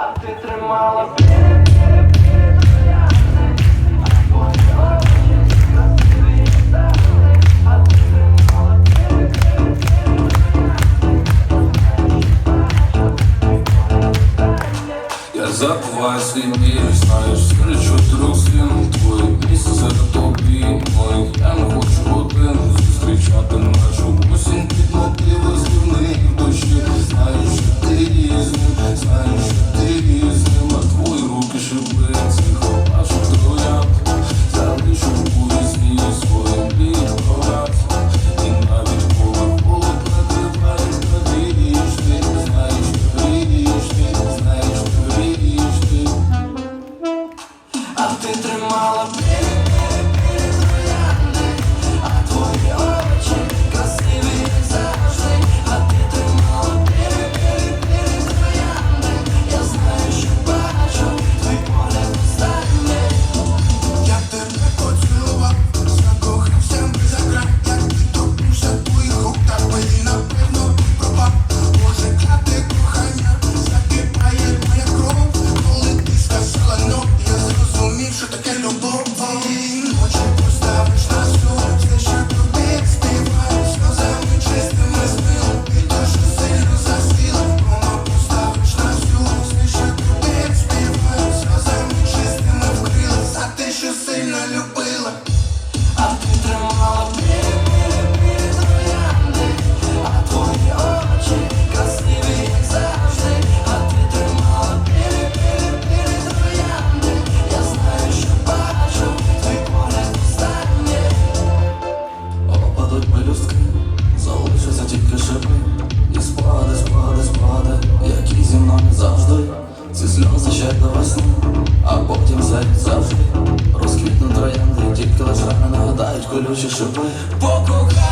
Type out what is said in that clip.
а ти тримала. Я забываю с ним и знаешь, скричу друг твой Місце тобі мой, я не хочу один dentro спади, спади, спади, які зі мною завжди. Ці сльози ще до весни, а потім все завжди. Розквітну троянди, тільки лише нагадають колючі шипи. Покукай!